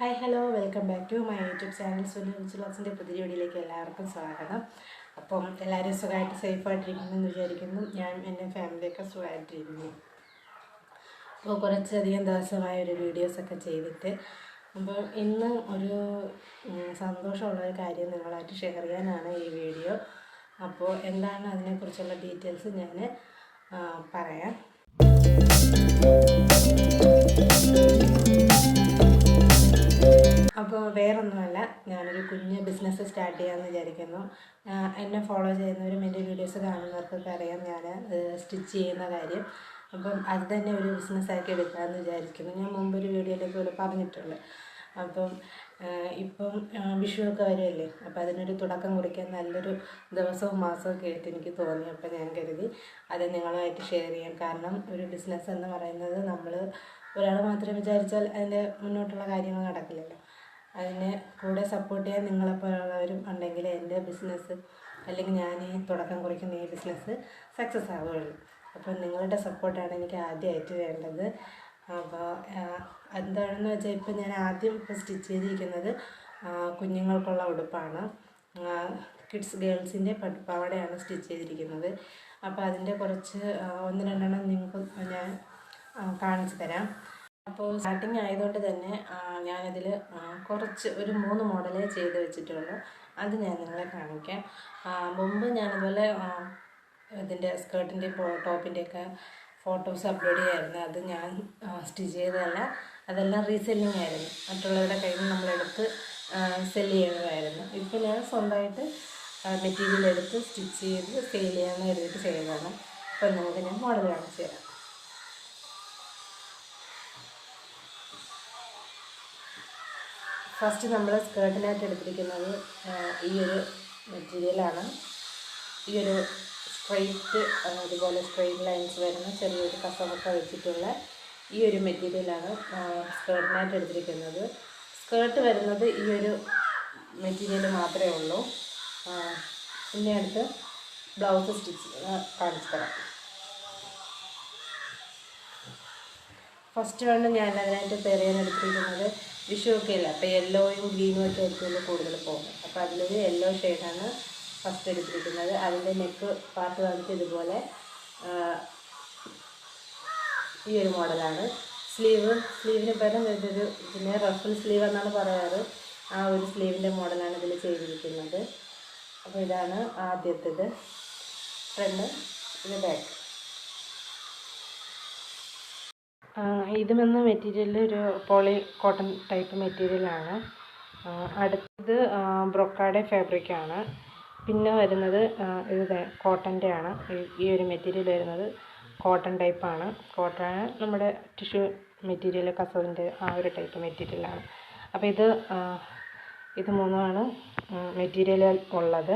Hi hello welcome back to my YouTube channel Sunil വിച്ചുലാസിന്റെ പുതിയ വീഡിയോയിലേക്ക് എല്ലാവർക്കും സ്വാഗതം. അപ്പം എല്ലാവരും സുഖമായിട്ട് സേഫായിട്ടിരിക്കുന്നു എന്ന് വിചാരിക്കുന്നു. ഞാൻ എന്റെ ഫാമിലിയൊക്കെ സുഖമായിട്ടിരിക്കുന്നു. അപ്പോൾ കുറച്ചധികം ദിവസമായ ഒരു വീഡിയോസൊക്കെ ചെയ്തിട്ട് അപ്പോൾ ഇന്ന് ഒരു സന്തോഷമുള്ള ഒരു കാര്യം നിങ്ങളായിട്ട് ഷെയർ ചെയ്യാനാണ് ഈ വീഡിയോ അപ്പോൾ എന്താണ് അതിനെക്കുറിച്ചുള്ള ഡീറ്റെയിൽസ് ഞാൻ പറയാം. അപ്പോൾ വേറൊന്നുമല്ല ഞാനൊരു കുഞ്ഞ് ബിസിനസ് സ്റ്റാർട്ട് ചെയ്യാമെന്ന് വിചാരിക്കുന്നു. എന്നെ ഫോളോ ചെയ്യുന്നവരും എന്റെ വീഡിയോസ് കാണുന്നവർക്കൊക്കെ അറിയാം ഞാൻ സ്റ്റിച്ച് ചെയ്യുന്ന കാര്യം. അപ്പം അത് തന്നെ ഒരു ബിസിനസ്സാക്കി എടുക്കാമെന്ന് വിചാരിക്കുന്നു. ഞാൻ മുമ്പ് ഒരു വീഡിയോയിലേക്ക് പോലെ പറഞ്ഞിട്ടുണ്ട്. അപ്പം ഇപ്പം വിഷുവൊക്കെ വരുമല്ലേ അപ്പോൾ അതിനൊരു തുടക്കം കുറിക്കാൻ നല്ലൊരു ദിവസവും മാസവും ഒക്കെ ആയിട്ട് എനിക്ക് തോന്നി അപ്പോൾ ഞാൻ കരുതി അത് നിങ്ങളുമായിട്ട് ഷെയർ ചെയ്യാം. കാരണം ഒരു ബിസിനസ് എന്ന് പറയുന്നത് നമ്മൾ ഒരാൾ മാത്രം വിചാരിച്ചാൽ അതിന്റെ മുന്നോട്ടുള്ള കാര്യങ്ങൾ നടക്കില്ലല്ലോ. അതിനെ കൂടെ സപ്പോർട്ട് ചെയ്യാൻ നിങ്ങളെപ്പോലുള്ളവരും ഉണ്ടെങ്കിൽ എന്റെ ബിസിനസ് അല്ലെങ്കിൽ ഞാൻ ഈ തുടക്കം കുറിക്കുന്ന ഈ ബിസിനസ് സക്സസ് ആവുകയുള്ളൂ. അപ്പോൾ നിങ്ങളുടെ സപ്പോർട്ടാണ് എനിക്ക് ആദ്യമായിട്ട് വേണ്ടത്. അപ്പോൾ എന്താണെന്ന് വെച്ചാൽ ഇപ്പം ഞാൻ ആദ്യം ഇപ്പോൾ സ്റ്റിച്ച് ചെയ്തിരിക്കുന്നത് കുഞ്ഞുങ്ങൾക്കുള്ള ഉടുപ്പാണ്. കിഡ്സ് ഗേൾസിന്റെ പട്ടുപാവടയാണ് സ്റ്റിച്ച് ചെയ്തിരിക്കുന്നത്. അപ്പോൾ അതിന്റെ കുറച്ച് ഒന്ന് രണ്ടെണ്ണം നിങ്ങൾക്ക് ഞാൻ കാണിച്ചു തരാം. അപ്പോൾ സ്റ്റാർട്ടിങ് ആയതുകൊണ്ട് തന്നെ ഞാനതിൽ കുറച്ച് ഒരു മൂന്ന് മോഡലേ ചെയ്ത് വെച്ചിട്ടുള്ളൂ. അത് ഞാൻ നിങ്ങളെ കാണിക്കാം. മുമ്പ് ഞാനതുപോലെ ഇതിന്റെ സ്കേർട്ടിന്റെ ടോപ്പിന്റെയൊക്കെ ഫോട്ടോസ് അപ്ലോഡ് ചെയ്യായിരുന്നു. അത് ഞാൻ സ്റ്റിച്ച് ചെയ്തതല്ല അതെല്ലാം റീസെല്ലിംഗ് ആയിരുന്നു. മറ്റുള്ളവരുടെ കയ്യിൽ നിന്ന് നമ്മളെടുത്ത് സെൽ ചെയ്യുന്നതായിരുന്നു. ഇപ്പോൾ ഞാൻ സ്വന്തമായിട്ട് മെറ്റീരിയൽ എടുത്ത് സ്റ്റിച്ച് ചെയ്ത് സെയിൽ ചെയ്യാമെന്ന് കരുതിയിട്ട് ചെയ്തതാണ്. അപ്പോൾ നമുക്ക് ഞാൻ മോഡൽ കാണിച്ചു തരാം. ഫസ്റ്റ് നമ്മൾ സ്കേർട്ടിനായിട്ട് എടുത്തിരിക്കുന്നത് ഈ ഒരു മെറ്റീരിയലാണ് ഈ ഒരു സ്ട്രെയിറ്റ് അതുപോലെ സ്ട്രെയിറ്റ് ലൈൻസ് വരുന്ന ചെറിയൊരു കസവൊക്കെ വെച്ചിട്ടുള്ള ഈ ഒരു മെറ്റീരിയലാണ് സ്കേർട്ടിനായിട്ട് എടുത്തിരിക്കുന്നത്. സ്കേർട്ട് വരുന്നത് ഈ ഒരു മെറ്റീരിയൽ മാത്രമേ ഉള്ളൂ. പിന്നെ അടുത്ത് ബ്ലൗസ് സ്റ്റിച്ച് കാണിച്ചു തരാം. ഫസ്റ്റ് വണ്ണ് ഞാൻ അതിനായിട്ട് പെറിയാൻ എടുത്തിരിക്കുന്നത് ഒക്കെ അല്ല? അപ്പോൾ യെല്ലോയും ഗ്രീനും ഒക്കെ ആയിരിക്കുമല്ലോ കൂടുതൽ പോകുന്നത്. അപ്പോൾ അതിലൊരു യെല്ലോ ഷെയ്ഡാണ് ഫസ്റ്റ് എടുത്തിരിക്കുന്നത്. അതിന്റെ നെക്ക് പാർട്ട് വന്നിട്ട് ഇതുപോലെ ഈ ഒരു മോഡലാണ് സ്ലീവ് സ്ലീവിന് പകരം ഇതൊരു പിന്നെ റഫിൾ സ്ലീവ് എന്നാണ് പറയാറ്. ആ ഒരു സ്ലീവിന്റെ മോഡലാണ് ഇതിൽ ചെയ്തിരിക്കുന്നത്. അപ്പോൾ ഇതാണ് ആദ്യത്തേത്. ഫ്രണ്ട് ഇത് ബാക്ക് ആ, ഇത് വന്ന് മെറ്റീരിയൽ ഒരു പോളി കോട്ടൺ ടൈപ്പ് മെറ്റീരിയലാണ് അടുത്തത് ബ്രൊക്കാഡെ ഫാബ്രിക്കാണ് പിന്നെ വരുന്നത് ഇത് കോട്ടന്റെ ആണ്. ഈ- ഒരു മെറ്റീരിയൽ വരുന്നത് കോട്ടൺ ടൈപ്പാണ് കോട്ടൺ നമ്മുടെ ടിഷ്യൂ മെറ്റീരിയൽ കസവിന്റെ ആ ഒരു ടൈപ്പ് മെറ്റീരിയലാണ് അപ്പോൾ ഇത് ഇത് മൂന്നുമാണ് മെറ്റീരിയൽ ഉള്ളത്.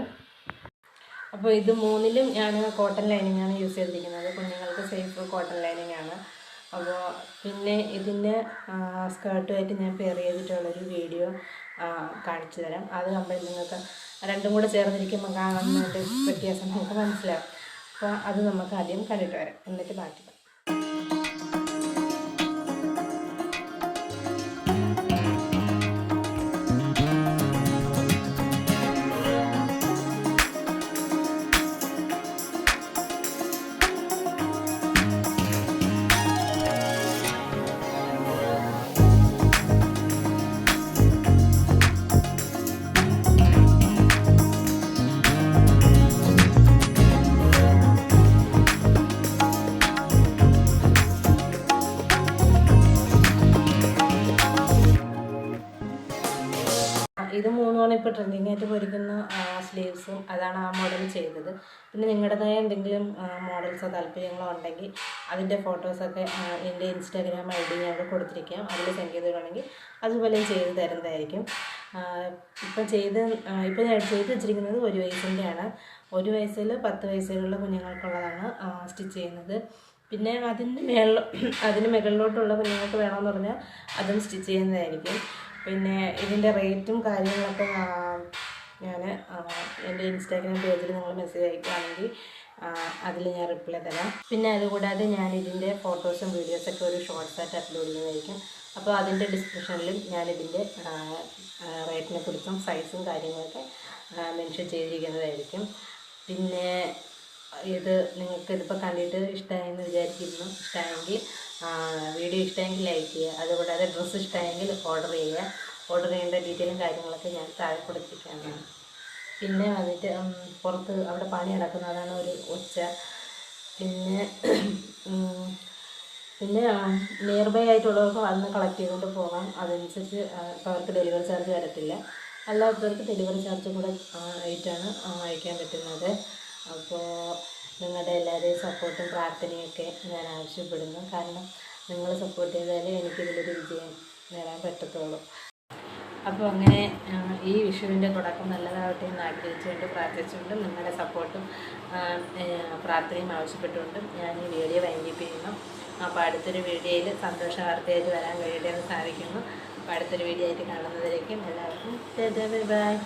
അപ്പോൾ ഇത് മൂന്നിലും ഞാൻ കോട്ടൺ ലൈനിങ് ആണ് യൂസ് ചെയ്തിരിക്കുന്നത്. കുഞ്ഞുങ്ങൾക്ക് സേഫ് കോട്ടൺ ലൈനിങ് ആണ്. അപ്പോൾ പിന്നെ ഇതിന്റെ സ്കേർട്ടുമായിട്ട് ഞാൻ പെയർ ചെയ്തിട്ടുള്ളൊരു വീഡിയോ കാണിച്ചു തരാം. അത് നമ്മൾ നിങ്ങൾക്ക് രണ്ടും കൂടെ ചേർന്നിരിക്കുമ്പോൾ കാണുന്നതിന്റെ വ്യത്യാസം നമുക്ക് മനസ്സിലാവും. അപ്പോൾ അത് നമുക്ക് ആദ്യം കണ്ടിട്ട് വരാം. എന്നിട്ട് ബാക്കി ഇത് മൂന്നുമാണ് ഇപ്പോൾ ട്രെൻഡിങ് ആയിട്ട് പോയിരിക്കുന്ന സ്ലീവ്സും അതാണ് ആ മോഡൽ ചെയ്തത്. പിന്നെ നിങ്ങളുടേതായ എന്തെങ്കിലും മോഡൽസോ താല്പര്യങ്ങളോ ഉണ്ടെങ്കിൽ അതിന്റെ ഫോട്ടോസൊക്കെ എന്റെ ഇൻസ്റ്റാഗ്രാം ഐ ഡി ഞാൻ കൊടുത്തിരിക്കാം. അതിൽ സെൻഡ് ചെയ്ത് അതുപോലെ ചെയ്ത് തരുന്നതായിരിക്കും. ഇപ്പം ചെയ്ത് ഇപ്പം ഞാൻ ചെയ്ത് വെച്ചിരിക്കുന്നത് ഒരു വയസ്സിന്റെയാണ്. ഒരു വയസ്സിൽ പത്ത് വയസ്സിലുള്ള കുഞ്ഞുങ്ങൾക്കുള്ളതാണ് സ്റ്റിച്ച് ചെയ്യുന്നത്. പിന്നെ അതിന്റെ മേളിൽ അതിന് മുകളിലോട്ടുള്ള കുഞ്ഞുങ്ങൾക്ക് വേണമെന്ന് പറഞ്ഞാൽ അതും സ്റ്റിച്ച് ചെയ്യുന്നതായിരിക്കും. പിന്നെ ഇതിന്റെ റേറ്റും കാര്യങ്ങളൊക്കെ ഞാൻ എന്റെ ഇൻസ്റ്റാഗ്രാം പേജിൽ നിങ്ങൾ മെസ്സേജ് അയക്കുകയാണെങ്കിൽ അതിൽ ഞാൻ റിപ്ലൈ തരാം. പിന്നെ അതുകൂടാതെ ഞാൻ ഇതിന്റെ ഫോട്ടോസും വീഡിയോസൊക്കെ ഒരു ഷോർട്ട്സ് ആയിട്ട് അപ്ലോഡ് ചെയ്യുന്നതായിരിക്കും. അപ്പോൾ അതിന്റെ ഡിസ്ക്രിപ്ഷനിലും ഞാനിതിന്റെ റേറ്റിനെ കുറിച്ചും സൈസും കാര്യങ്ങളൊക്കെ മെൻഷൻ ചെയ്തിരിക്കുന്നതായിരിക്കും. പിന്നെ ഇത് നിങ്ങൾക്ക് ഇതിപ്പോൾ കണ്ടിട്ട് ഇഷ്ടമായെന്ന് വിചാരിക്കുന്നു. ഇഷ്ടമായെങ്കിൽ വീഡിയോ ഇഷ്ടമെങ്കിൽ ലൈക്ക് ചെയ്യുക. അതുകൂടാതെ ഡ്രസ്സ് ഇഷ്ടമായെങ്കിൽ ഓർഡർ ചെയ്യുക. ഓർഡർ ചെയ്യേണ്ട ഡീറ്റെയിലും കാര്യങ്ങളൊക്കെ ഞാൻ താഴെ കൊടുത്തിരിക്കുന്നതാണ് പിന്നെ വന്നിട്ട് പുറത്ത് അവിടെ പണി നടക്കുന്നതാണ് ഒരു ഒച്ച. പിന്നെ പിന്നെ നിയർ ബൈ ആയിട്ടുള്ളവർക്ക് വന്ന് കളക്ട് ചെയ്തുകൊണ്ട് പോകാം. അതനുസരിച്ച് ഇപ്പോൾ അവർക്ക് ഡെലിവറി ചാർജ് വരത്തില്ല. അല്ലാത്തവർക്ക് ഡെലിവറി ചാർജ് കൂടെ ആയിട്ടാണ് അയക്കാൻ പറ്റുന്നത്. അപ്പോൾ നിങ്ങളുടെ എല്ലാവരുടെയും സപ്പോർട്ടും പ്രാർത്ഥനയൊക്കെ ഞാൻ ആവശ്യപ്പെടുന്നു. കാരണം നിങ്ങൾ സപ്പോർട്ട് ചെയ്താലേ എനിക്കിതിലൊരു വിജയം നേടാൻ പറ്റത്തുള്ളൂ. അപ്പോൾ അങ്ങനെ ഈ വിഷുവിന്റെ തുടക്കം നല്ലതാവട്ടെ എന്ന് ആഗ്രഹിച്ചുകൊണ്ട് പ്രാർത്ഥിച്ചുകൊണ്ട് നിങ്ങളുടെ സപ്പോർട്ടും പ്രാർത്ഥനയും ആവശ്യപ്പെട്ടുകൊണ്ട് ഞാൻ ഈ വീഡിയോ വൈൻഡപ്പ് ചെയ്യുന്നു. അപ്പോൾ അടുത്തൊരു വീഡിയോയിൽ സന്തോഷ വാർത്തയായിട്ട് വരാൻ കഴിയട്ടെ എന്ന് സാധിക്കുന്നു. അപ്പോൾ അടുത്തൊരു വീഡിയോ ആയിട്ട് കാണുന്നതിലേക്കും എല്ലാവർക്കും ബൈ.